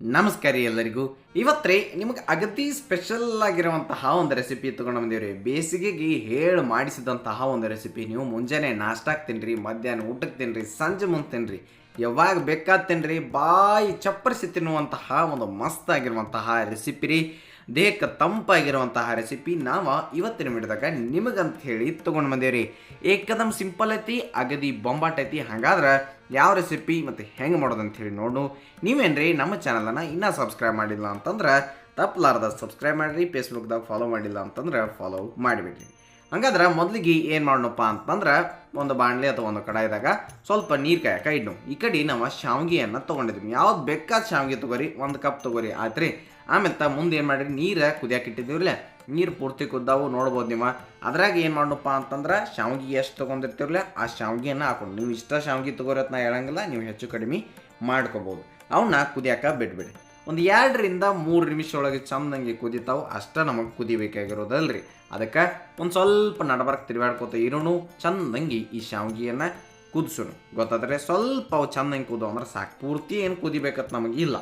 ನಮಸ್ಕಾರ ಎಲ್ಲರಿಗೂ. ಇವತ್ತೇ ನಿಮಗೆ ಅಗದಿ ಸ್ಪೆಷಲ್ ಆಗಿರುವಂತಹ ಒಂದು ರೆಸಿಪಿ ತೊಗೊಂಡು ಬೇಸಿಗೆ ಬೇಸಿಗೆಗೆ ಹೇಳಿ ಮಾಡಿಸಿದಂತಹ ಒಂದು ರೆಸಿಪಿ ನೀವು ಮುಂಜಾನೆ ನಾಷ್ಟಾಕ್ ತಿನ್ರಿ ಮಧ್ಯಾಹ್ನ ಊಟಕ್ಕೆ ತಿನ್ರಿ, ಸಂಜೆ ಮುಂದೆ ತಿನ್ರಿ. ಯಾವಾಗ ಬೇಕಾದ ತಿನ್ರಿ, ಬಾಯಿ ಚಪ್ಪರಿಸಿ ತಿನ್ನುವಂತಹ ಒಂದು ಮಸ್ತ್ ಆಗಿರುವಂತಹ ರೆಸಿಪಿ ರೀ. ದೇಹಕ್ಕೆ ತಂಪಾಗಿರುವಂತಹ ರೆಸಿಪಿ ನಾವು ಇವತ್ತಿನ ವಿಡಿಯೋದಾಗ ನಿಮಗಂತ ಹೇಳಿ ತೊಗೊಂಡು ಬಂದೇವ್ರಿ ಏಕದಮ್ ಸಿಂಪಲ್ ಐತಿ, ಅಗದಿ ಬೊಂಬಾಟ್ ಐತಿ. ಹಾಗಾದ್ರೆ ಯಾವ ರೆಸಿಪಿ ಮತ್ತು ಹೆಂಗೆ ಮಾಡೋದು ಅಂತ ಹೇಳಿ ನೋಡು. ನೀವೇನ್ರಿ ನಮ್ಮ ಚಾನಲನ್ನು ಇನ್ನೂ ಸಬ್ಸ್ಕ್ರೈಬ್ ಮಾಡಿಲ್ಲ ಅಂತಂದ್ರೆ ತಪ್ಪಲಾರ್ದ ಸಬ್ಸ್ಕ್ರೈಬ್ ಮಾಡಿರಿ ಫೇಸ್ಬುಕ್ದಾಗ ಫಾಲೋ ಮಾಡಿಲ್ಲ ಅಂತಂದ್ರೆ ಫಾಲೋ ಮಾಡಿಬಿಡ್ರಿ. ಹಂಗಾದ್ರೆ ಮೊದಲಿಗೆ ಏನು ಮಾಡೋಣಪ್ಪ ಅಂತಂದ್ರೆ ಒಂದು ಬಾಣಲೆ ಅಥವಾ ಒಂದು ಕಡಾಯಿದಾಗ ಸ್ವಲ್ಪ ನೀರು ಕಾಯಕ ಇಡ್ನು. ಈ ಕಡೆ ನಾವು ಶಾವಿಗೆಯನ್ನು ತೊಗೊಂಡಿದ್ವಿ. ಯಾವ್ದು ಬೇಕಾದ ಶಾವಿಗೆ ತಗೋರಿ, ಒಂದು ಕಪ್ ತಗೋರಿ ಆಯ್ತು ಆಮೇಲೆ ತ ಮುಂದೆ ಏನು ಮಾಡಿರಿ, ನೀರು ಕುದಿಯಕ್ಕೆ ಇಟ್ಟಿದ್ದೀವ್ರಲ್ಲ, ನೀರು ಪೂರ್ತಿ ಕುದ್ದಾವು ನೋಡ್ಬೋದು ನೀವು. ಅದ್ರಾಗ ಏನು ಮಾಡೋಣಪ್ಪ ಅಂತಂದ್ರೆ ಶಾವಿಗೆ ಎಷ್ಟು ತೊಗೊಂಡಿರ್ತೀವಿ ಆ ಶಾವಿಗೆಯನ್ನು ಹಾಕೊಂಡು ನೀವು ಇಷ್ಟ ಶಾವಿಗೆ ತಗೋರಿ ಅಂತ ನಾ ಹೇಳಂಗಿಲ್ಲ, ನೀವು ಹೆಚ್ಚು ಕಡಿಮೆ ಮಾಡ್ಕೋಬೋದು. ಅವನ್ನ ಕುದಿಯಾಕ ಬಿಟ್ಬಿಡಿ ಒಂದು ಎರಡರಿಂದ ಮೂರು ನಿಮಿಷದೊಳಗೆ ಚಂದಂಗೆ ಕುದಿತಾವು. ಅಷ್ಟ ನಮಗೆ ಕುದಿಬೇಕಾಗಿರೋದಲ್ರಿ. ಅದಕ್ಕೆ ಒಂದು ಸ್ವಲ್ಪ ನಡಬರ್ಕ್ ತಿರುಗಾಡ್ಕೋತ ಇರೋನು ಚಂದಂಗಿ ಈ ಶಾವಿಗೆಯನ್ನು ಕುದಿಸೋಣ. ಗೊತ್ತಾದ್ರೆ ಸ್ವಲ್ಪ ಅವು ಚಂದಂಗೆ ಕುದು ಅಂದ್ರೆ ಸಾಕು. ಪೂರ್ತಿ ಏನು ಕುದಿಬೇಕತ್ತು ನಮಗೆ ಇಲ್ಲ.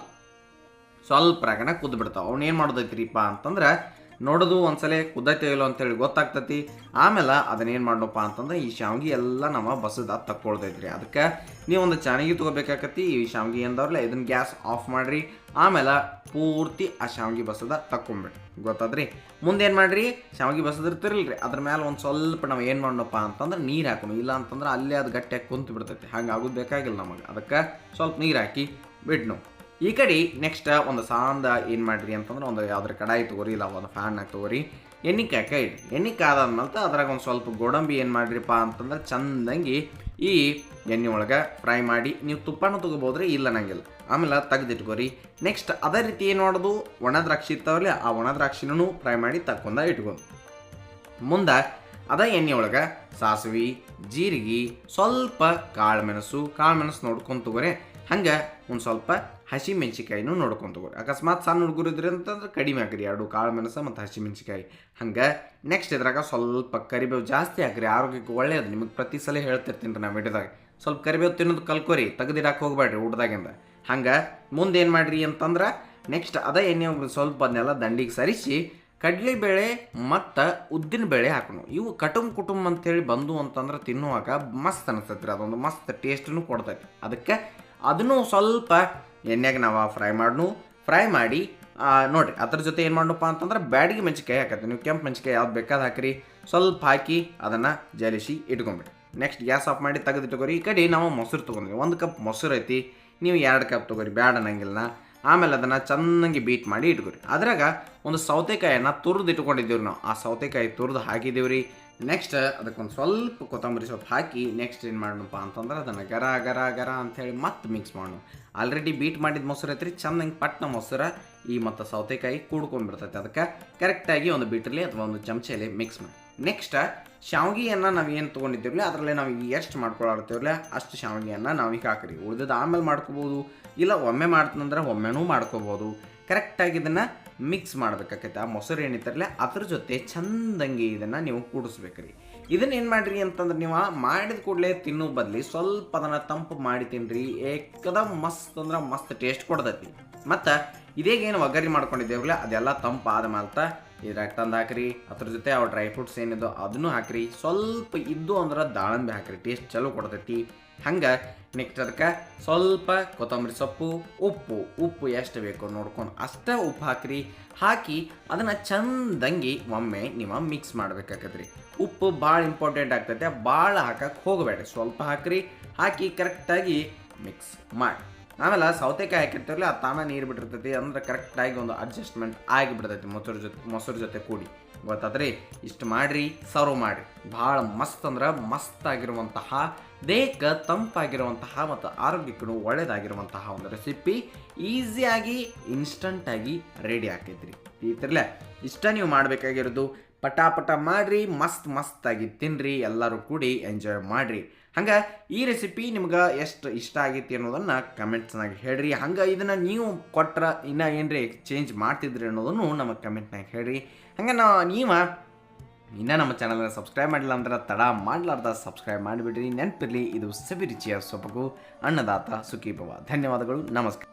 ಸ್ವಲ್ಪ ರಾಗಣ ಕುದ್ಬಿಡ್ತಾವೆ. ಅವ್ನು ಏನು ಮಾಡೋದೈತ್ರಿಪ್ಪ ಅಂತಂದ್ರೆ ನೋಡೋದು ಒಂದ್ಸಲ ಕುದ್ದೈತೆ ಇಲ್ಲೋ ಅಂತೇಳಿ ಗೊತ್ತಾಗ್ತತಿ. ಆಮೇಲೆ ಅದನ್ನೇನು ಮಾಡೋಪ್ಪ ಅಂತಂದ್ರೆ ಈ ಶಾವ್ಗಿ ಎಲ್ಲ ನಮ್ಮ ಬಸದ ತಕ್ಕೊಳ್ತೈತ್ರಿ ಅದಕ್ಕೆ ನೀವು ಒಂದು ಚಾಣಿಗೆ ತೊಗೋಬೇಕಾಕತಿ ಈ ಶಾವ್ಗಿ ಅಂದವ್ರಲ್ಲ ಇದನ್ನ ಗ್ಯಾಸ್ ಆಫ್ ಮಾಡಿರಿ. ಆಮೇಲೆ ಪೂರ್ತಿ ಆ ಶಾವ್ಗಿ ಬಸದ ತಕ್ಕೊಂಬಿಡ್ರಿ. ಗೊತ್ತಾದ್ರಿ? ಮುಂದೆ ಏನು ಮಾಡ್ರಿ? ಶಾವ್ಗಿ ಬಸದಿರ್ತಿರಲ್ರಿ ಅದ್ರ ಮೇಲೆ ಒಂದು ಸ್ವಲ್ಪ ನಾವು ಏನು ಮಾಡೋಣಪ್ಪ ಅಂತಂದ್ರೆ ನೀರು ಹಾಕೋಣ. ಇಲ್ಲ ಅಂತಂದ್ರೆ ಅಲ್ಲೇ ಅದು ಗಟ್ಟಿಯಾಗಿ ಕುಂತು ಬಿಡ್ತೈತಿ ಹಂಗೆ ಆಗೋದು ಬೇಕಾಗಿಲ್ಲ ನಮಗೆ. ಅದಕ್ಕೆ ಸ್ವಲ್ಪ ನೀರು ಹಾಕಿ ಬಿಡ್ನು. ಈ ಕಡೆ ನೆಕ್ಸ್ಟ್ ಒಂದು ಸಾಂದ ಏನು ಮಾಡ್ರಿ ಅಂತಂದ್ರೆ ಒಂದು ಯಾವ್ದಾರ ಕಡಾಯಿ ತೊಗೋರಿ, ಇಲ್ಲ ಒಂದು ಫ್ಯಾನ್ನಾಗ ತೊಗೋರಿ. ಎಣ್ಣೆ ಕಾಯಿ ಇಡಿ ಎಣ್ಣೆ ಕಾದಾದ್ಮೇಲೆ ಅದ್ರಾಗ ಒಂದು ಸ್ವಲ್ಪ ಗೋಡಂಬಿ ಏನು ಮಾಡ್ರಿಪ್ಪ ಅಂತಂದ್ರೆ ಚಂದಂಗಿ ಈ ಎಣ್ಣೆ ಒಳಗೆ ಫ್ರೈ ಮಾಡಿ, ನೀವು ತುಪ್ಪನೂ ತೊಗೋಬೋದ್ರಿ, ಇಲ್ಲ ನಂಗಿಲ್ಲ. ಆಮೇಲೆ ತೆಗ್ದಿಟ್ಕೋರಿ. ನೆಕ್ಸ್ಟ್ ಅದೇ ರೀತಿ ಏನು ಮಾಡೋದು? ಒಣ ದ್ರಾಕ್ಷಿ ಇರ್ತಾವಲ್ಲ, ಆ ಒಣ ದ್ರಾಕ್ಷಿನೂ ಫ್ರೈ ಮಾಡಿ ತಕ್ಕೊಂಡ ಇಟ್ಕೊಂಡು ಮುಂದೆ ಅದ ಎಣ್ಣೆ ಒಳಗೆ ಸಾಸಿವೆ, ಜೀರಿಗೆ, ಸ್ವಲ್ಪ ಕಾಳು ಮೆಣಸು ಕಾಳು ಮೆಣಸು ತಗೋರಿ. ಹಂಗೆ ಒಂದು ಸ್ವಲ್ಪ ಹಸಿ ಮೆಣಸಿಕಾಯಿನೂ ನೋಡ್ಕೊಂಡು ತಗೋರಿ ಅಕಸ್ಮಾತ್ ಸಣ್ಣ ಹುಡುಗರು ಇದ್ರಿ ಅಂತಂದ್ರೆ ಕಡಿಮೆ ಹಾಕ್ರಿ, ಎರಡು ಕಾಳು ಮೆಣಸು ಮತ್ತು ಹಸಿ ಮೆಣಸಿಕಾಯಿ ಹಂಗೆ ನೆಕ್ಸ್ಟ್ ಇದ್ರಾಗ ಸ್ವಲ್ಪ ಕರಿಬೇವು ಜಾಸ್ತಿ ಹಾಕ್ರಿ, ಆರೋಗ್ಯಕ್ಕೆ ಒಳ್ಳೆಯದು ನಿಮಗೆ ಪ್ರತಿ ಸಲ ಹೇಳ್ತಿರ್ತೀನಿ ರೀ ನಾವು ವಿಡಿಯೋದಾಗ ಸ್ವಲ್ಪ ಕರಿಬೇವು ತಿನ್ನೋದು ಕಲ್ಕೋರಿ ತೆಗೆದಿಡಕ್ಕೆ ಹೋಗ್ಬೇಡ್ರಿ ಊಟದಾಗಿಂದ. ಹಂಗೆ ಮುಂದೆ ಏನು ಮಾಡ್ರಿ ಅಂತಂದ್ರೆ ನೆಕ್ಸ್ಟ್ ಅದೇ ಎಣ್ಣೆ ಹೋಗ್ರಿ ಸ್ವಲ್ಪ ಅದನ್ನೆಲ್ಲ ದಂಡಿಗೆ ಸರಿಸಿ ಕಡಲೆಬೇಳೆ ಮತ್ತು ಉದ್ದಿನ ಬೇಳೆ ಹಾಕೋಣ ಇವು ಕಟುಂಬ ಕುಟುಂಬ ಅಂತೇಳಿ ಬಂದು ಅಂತಂದ್ರೆ ತಿನ್ನುವಾಗ ಮಸ್ತ್ ಅನಿಸ್ತೈತೆ ರೀ ಅದೊಂದು ಮಸ್ತ್ ಟೇಸ್ಟನ್ನು ಕೊಡ್ತೈತೆ. ಅದಕ್ಕೆ ಅದನ್ನು ಸ್ವಲ್ಪ ಎಣ್ಣೆಗೆ ನಾವು ಫ್ರೈ ಮಾಡ್ನು. ಫ್ರೈ ಮಾಡಿ ನೋಡಿರಿ, ಅದ್ರ ಜೊತೆ ಏನು ಮಾಡಪ್ಪ ಅಂತಂದ್ರೆ ಬ್ಯಾಡಿಗೆ ಮೆಣಸಿಕಾಯಿ ಹಾಕತ್ತೆ ನೀವು ಕೆಂಪು ಮೆಣಸಿಕಾಯಿ ಯಾವ್ದು ಬೇಕಾದ ಹಾಕಿರಿ. ಸ್ವಲ್ಪ ಹಾಕಿ ಅದನ್ನು ಜಲಿಸಿ ಇಟ್ಕೊಂಬಿಡಿ ನೆಕ್ಸ್ಟ್ ಗ್ಯಾಸ್ ಆಫ್ ಮಾಡಿ ತೆಗೆದಿಟ್ಕೋರಿ ಈ ಕಡೆ ನಾವು ಮೊಸರು ತೊಗೊಂಡ್ವಿ. ಒಂದು ಕಪ್ ಮೊಸರು ಐತಿ. ನೀವು ಎರಡು ಕಪ್ ತೊಗೋರಿ ಬ್ಯಾಡ ಅನ್ನಂಗಿಲ್ಲ ಆಮೇಲೆ ಅದನ್ನು ಚೆನ್ನಾಗಿ ಬೀಟ್ ಮಾಡಿ ಇಟ್ಕೊರಿ. ಅದ್ರಾಗ ಒಂದು ಸೌತೆಕಾಯನ್ನು ತುರಿದು ಇಟ್ಕೊಂಡಿದ್ದೀವಿ ನಾವು. ಆ ಸೌತೆಕಾಯಿ ತುರಿದು ಹಾಕಿದ್ದೀವಿ ರೀ ನೆಕ್ಸ್ಟ್ ಅದಕ್ಕೊಂದು ಸ್ವಲ್ಪ ಕೊತ್ತಂಬರಿ ಸೊಪ್ಪು ಹಾಕಿ ನೆಕ್ಸ್ಟ್ ಏನು ಮಾಡೋಣಪ್ಪ ಅಂತಂದ್ರೆ ಅದನ್ನು ಗರ ಗರ ಗರ ಅಂಥೇಳಿ ಮತ್ತೆ ಮಿಕ್ಸ್ ಮಾಡೋಣ ಆಲ್ರೆಡಿ ಬೀಟ್ ಮಾಡಿದ ಮೊಸರು ಐತ್ರಿ ಚೆನ್ನಾಗಿ ಪಟ್ನ ಮೊಸರು ಈ ಮತ್ತು ಸೌತೆಕಾಯಿ ಕೂಡ್ಕೊಂಡ್ಬಿಡ್ತೈತೆ. ಅದಕ್ಕೆ ಕರೆಕ್ಟಾಗಿ ಒಂದು ಬೀಟ್ರಲ್ಲಿ ಅಥವಾ ಒಂದು ಚಮಚೆಯಲ್ಲಿ ಮಿಕ್ಸ್ ಮಾಡಿ. ನೆಕ್ಸ್ಟ್ ಶಾವಿಗೆಯನ್ನು ನಾವು ಏನು ತೊಗೊಂಡಿದ್ದೀವಲ್ಲ ಅದರಲ್ಲೇ ನಾವು ಎಷ್ಟು ಮಾಡ್ಕೊಳ್ಳಾಡ್ತೀವಲ್ಲ ಅಷ್ಟು ಶಾವಿಗೆಯನ್ನು ನಾವು ಈಗ ಹಾಕ್ರಿ. ಉಳಿದದ್ದು ಆಮೇಲೆ ಮಾಡ್ಕೋಬೋದು, ಇಲ್ಲ ಒಮ್ಮೆ ಮಾಡ್ತಂದ್ರೆ ಒಮ್ಮೆನೂ ಮಾಡ್ಕೋಬೋದು. ಕರೆಕ್ಟಾಗಿ ಇದನ್ನು ಮಿಕ್ಸ್ ಮಾಡ್ಬೇಕಾಕೈತೆ ಆ ಮೊಸರು ಏನಿತ್ತರಲ್ಲ ಅದ್ರ ಜೊತೆ ಚಂದಂಗಿ ಇದನ್ನು ನೀವು ಕೂಡಿಸ್ಬೇಕ್ರಿ. ಇದನ್ನ ಏನು ಮಾಡಿರಿ ಅಂತಂದ್ರೆ ನೀವು ಮಾಡಿದ ಕೂಡಲೇ ತಿನ್ನೋ ಬದಲಿ ಸ್ವಲ್ಪ ಅದನ್ನು ತಂಪು ಮಾಡಿ ತಿನ್ನಿರಿ ಏಕದಮ್ ಮಸ್ತ್ ಅಂದ್ರೆ ಮಸ್ತ್ ಟೇಸ್ಟ್ ಕೊಡ್ತೈತಿ. ಮತ್ತು ಇದೇಗೇನು ಒಗ್ಗರಿ ಮಾಡ್ಕೊಂಡಿದ್ದೇವಲ್ಲ, ಅದೆಲ್ಲ ತಂಪಾದ ಆದ ಮಾಲ್ತ ಇದ್ರಾಗ ತಂದು ಹಾಕ್ರಿ, ಅದ್ರ ಜೊತೆ ಅವು ಡ್ರೈ ಫ್ರೂಟ್ಸ್ ಏನಿದೋ ಅದನ್ನು ಹಾಕ್ರಿ, ಸ್ವಲ್ಪ ಇದ್ದು ಅಂದ್ರೆ ದಾಳಂಬೆ ಹಾಕ್ರಿ ಟೇಸ್ಟ್ ಚಲೋ ಕೊಡ್ತೈತಿ. ಹಂಗೆ ನೆಕ್ಸ್ಟ್ ಅದಕ್ಕೆ ಸ್ವಲ್ಪ ಕೊತ್ತಂಬರಿ ಸೊಪ್ಪು, ಉಪ್ಪು ಉಪ್ಪು ಎಷ್ಟು ಬೇಕು ನೋಡ್ಕೊಂಡು ಅಷ್ಟೇ ಉಪ್ಪು ಹಾಕ್ರಿ. ಹಾಕಿ ಅದನ್ನು ಚಂದಂಗಿ ಒಮ್ಮೆ ನಿಮ್ಮ ಮಿಕ್ಸ್ ಮಾಡ್ಬೇಕಾಗತ್ರಿ ಉಪ್ಪು ಭಾಳ ಇಂಪಾರ್ಟೆಂಟ್ ಆಗ್ತೈತೆ, ಭಾಳ ಹಾಕಕ್ಕೆ ಹೋಗಬೇಡ್ರಿ, ಸ್ವಲ್ಪ ಹಾಕ್ರಿ, ಹಾಕಿ ಕರೆಕ್ಟಾಗಿ ಮಿಕ್ಸ್ ಮಾಡಿ. ಆಮೇಲೆ ಸೌತೆಕಾಯಿ ಹಾಕಿರ್ತೀವಲ್ಲ ಅದು ತಾನೇ ನೀರು ಬಿಟ್ಟಿರ್ತೈತಿ, ಅಂದ್ರೆ ಕರೆಕ್ಟಾಗಿ ಒಂದು ಅಡ್ಜಸ್ಟ್ಮೆಂಟ್ ಆಗಿಬಿಡ್ತೈತಿ ಮೊಸರು ಜೊತೆ ಮೊಸರು ಜೊತೆ ಕೂಡಿ. ಗೊತ್ತಾದ್ರಿ? ಇಷ್ಟು ಮಾಡ್ರಿ ಸರ್ವ್ ಮಾಡಿ ಭಾಳ ಮಸ್ತ್ ಅಂದ್ರೆ ಮಸ್ತ್ ಆಗಿರುವಂತಹ ದೇಹಕ್ಕೆ ತಂಪಾಗಿರುವಂತಹ ಮತ್ತು ಆರೋಗ್ಯಕ್ಕೂ ಒಳ್ಳೆಯದಾಗಿರುವಂತಹ ಒಂದು ರೆಸಿಪಿ ಈಸಿಯಾಗಿ ಇನ್ಸ್ಟಂಟಾಗಿ ರೆಡಿ ಆಕೈತ್ರಿ. ಈ ಥರಲೇ ಇಷ್ಟ ನೀವು ಮಾಡಬೇಕಾಗಿರೋದು, ಪಟಾಪಟ ಮಾಡ್ರಿ, ಮಸ್ತ್ ಮಸ್ತಾಗಿ ತಿನ್ರಿ, ಎಲ್ಲರೂ ಕೂಡಿ ಎಂಜಾಯ್ ಮಾಡ್ರಿ. ಹಂಗೆ ಈ ರೆಸಿಪಿ ನಿಮ್ಗೆ ಎಷ್ಟು ಇಷ್ಟ ಆಗೈತಿ ಅನ್ನೋದನ್ನು ಕಮೆಂಟ್ಸ್ನಾಗ ಹೇಳ್ರಿ. ಹಂಗೆ ಇದನ್ನು ನೀವು ಕೊಟ್ರೆ ಇನ್ನು ಏನು ರೀ ಚೇಂಜ್ ಮಾಡ್ತಿದ್ರಿ ಅನ್ನೋದನ್ನು ನಮಗೆ ಕಮೆಂಟ್ನಾಗ ಹೇಳ್ರಿ. ಹಂಗೆ ನಾ ನೀವು ಇನ್ನೂ ನಮ್ಮ ಚಾನಲ್ನ ಸಬ್ಸ್ಕ್ರೈಬ್ ಮಾಡಿಲ್ಲ ಅಂದ್ರೆ ತಡ ಮಾಡಲಾರ್ದ ಸಬ್ಸ್ಕ್ರೈಬ್ ಮಾಡಿಬಿಡ್ರಿ. ನೆನಪಿರಲಿ, ಇದು ಸವಿ ರುಚಿಯ ಸೊಬಗು. ಅನ್ನದಾತ ಸುಖೀಭವ. ಧನ್ಯವಾದಗಳು. ನಮಸ್ಕಾರ.